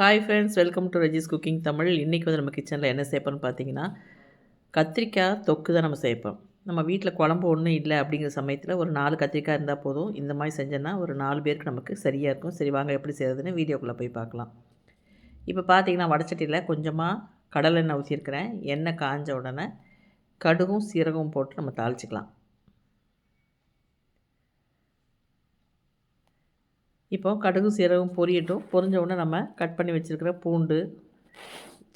Hi friends welcome to Raji's cooking Tamil இன்றைக்கி வந்து நம்ம கிச்சனில் என்ன சேர்ப்போம்னு பார்த்தீங்கன்னா கத்திரிக்காய் தொக்கு தான் நம்ம சேர்ப்போம் நம்ம வீட்டில் குழம்பு ஒன்றும் இல்லை அப்படிங்கிற சமயத்தில் ஒரு நாலு கத்திரிக்காய் இருந்தால் போதும். இந்த மாதிரி செஞ்சோன்னா ஒரு நாலு பேருக்கு நமக்கு சரியாக இருக்கும். சரி வாங்க எப்படி செய்கிறதுன்னு வீடியோக்குள்ளே போய் பார்க்கலாம். இப்போ பார்த்தீங்கன்னா வடச்சட்டியில் கொஞ்சமாக கடலெண்ணெய் ஊற்றிருக்கிறேன் எண்ணெய் காஞ்ச உடனே கடுகும் சீரகம் போட்டு நம்ம தாளிச்சிக்கலாம். இப்போ கடுகு சீரகம் பொரியட்டும். பொரிஞ்ச உடனே நம்ம கட் பண்ணி வச்சுருக்கிற பூண்டு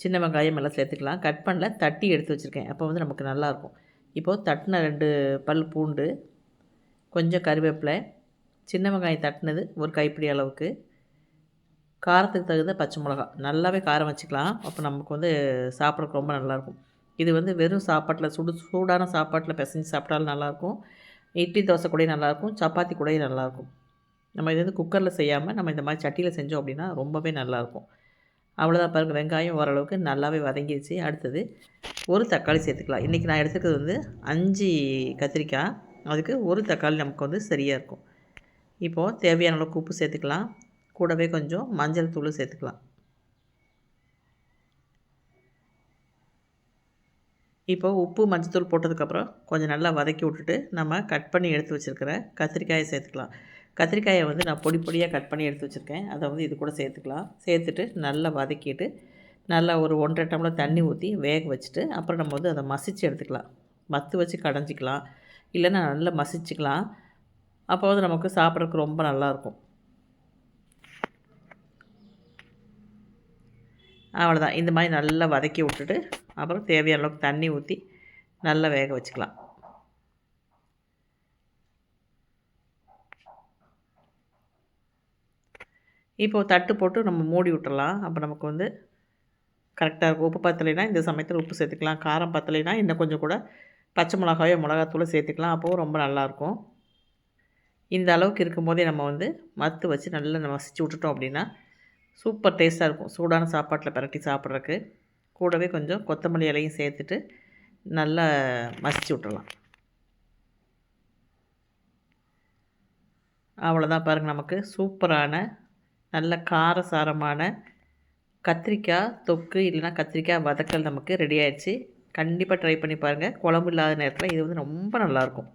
சின்ன வெங்காயம் எல்லாம் சேர்த்துக்கலாம். கட் பண்ணல தட்டி எடுத்து வச்சுருக்கேன். அப்போ வந்து நமக்கு நல்லாயிருக்கும் இப்போது தட்டின ரெண்டு பல் பூண்டு கொஞ்சம் கருவேப்பிலை சின்ன வெங்காயம் தட்டினது ஒரு கைப்பிடி அளவுக்கு காரத்துக்கு தகுந்த பச்சை மிளகா நல்லாவே காரம் வச்சுக்கலாம். அப்போ நமக்கு வந்து சாப்பிட்றதுக்கு ரொம்ப நல்லாயிருக்கும் இது வந்து வெறும் சாப்பாட்டில் சுடு சூடான சாப்பாட்டில் பிசைஞ்சு சாப்பிட்டாலும் நல்லாயிருக்கும் இட்லி தோசை கூட நல்லாயிருக்கும் சப்பாத்தி கூட நல்லாயிருக்கும் நம்ம இது வந்து குக்கரில் செய்யாமல் நம்ம இந்த மாதிரி சட்டியில் செஞ்சோம் அப்படின்னா ரொம்பவே நல்லாயிருக்கும். அவ்வளோதான் பாருங்கள் வெங்காயம் ஓரளவுக்கு நல்லாவே வதங்கிடுச்சு அடுத்தது ஒரு தக்காளி சேர்த்துக்கலாம். இன்றைக்கி நான் எடுத்துக்கிறது வந்து அஞ்சு கத்திரிக்காய். அதுக்கு ஒரு தக்காளி நமக்கு வந்து சரியாக இருக்கும். இப்போது தேவையான அளவுக்கு உப்பு சேர்த்துக்கலாம். கூடவே கொஞ்சம் மஞ்சள் தூள் சேர்த்துக்கலாம். இப்போ உப்பு மஞ்சள் போட்டதுக்கப்புறம் கொஞ்சம் நல்லா வதக்கி விட்டுட்டு நம்ம கட் பண்ணி எடுத்து வச்சுருக்கிற கத்திரிக்காயை சேர்த்துக்கலாம். கத்திரிக்காயை வந்து நான் பொடி பொடியாக கட் பண்ணி எடுத்து வச்சுருக்கேன். அதை வந்து இது கூட சேர்த்துக்கலாம். சேர்த்துட்டு நல்லா வதக்கிட்டு நல்லா ஒரு ஒன்றரை டம்ளர் தண்ணி ஊற்றி வேக வச்சுட்டு அப்புறம் நம்ம வந்து அதை மசித்து எடுத்துக்கலாம். மத்து வச்சு கடைஞ்சிக்கலாம். இல்லைன்னா நல்லா மசிச்சுக்கலாம். அப்போ வந்து நமக்கு சாப்பிட்றதுக்கு ரொம்ப நல்லாயிருக்கும். அவ்வளோதான் இந்த மாதிரி நல்லா வதக்கி விட்டுட்டு அப்புறம் தேவையான அளவுக்கு தண்ணி ஊற்றி நல்லா வேக வச்சுக்கலாம். இப்போது தட்டு போட்டு நம்ம மூடி விட்டுறலாம். அப்போ நமக்கு வந்து கரெக்டாக இருக்கும். உப்பு பத்தலைனா இந்த சமயத்தில் உப்பு சேர்த்துக்கலாம். காரம் பத்தலைனா இன்னும் கொஞ்சம் கூட பச்சை மிளகாயோ மிளகாத்தூளை சேர்த்துக்கலாம். அப்போது ரொம்ப நல்லாயிருக்கும் இந்த அளவுக்கு இருக்கும்போதே நம்ம வந்து மத்து வச்சு நல்லா நம்ம வசிச்சு விட்டுட்டோம் அப்படின்னா சூப்பர் டேஸ்ட்டாக இருக்கும். சூடான சாப்பாட்டில் பரட்டி சாப்பிட்றதுக்கு. கூடவே கொஞ்சம் கொத்தமல்லி இலையும் சேர்த்துட்டு நல்லா மசிச்சு விட்டுடலாம் அவ்வளோதான் பாருங்கள் நமக்கு சூப்பரான நல்ல காரசாரமான கத்திரிக்காய் தொக்கு இல்லைனா கத்திரிக்காய் வதக்கல் நமக்கு ரெடி ஆயிடுச்சு. கண்டிப்பாக ட்ரை பண்ணி பாருங்கள் குழம்பு இல்லாத நேரத்தில் இது வந்து ரொம்ப நல்லாயிருக்கும்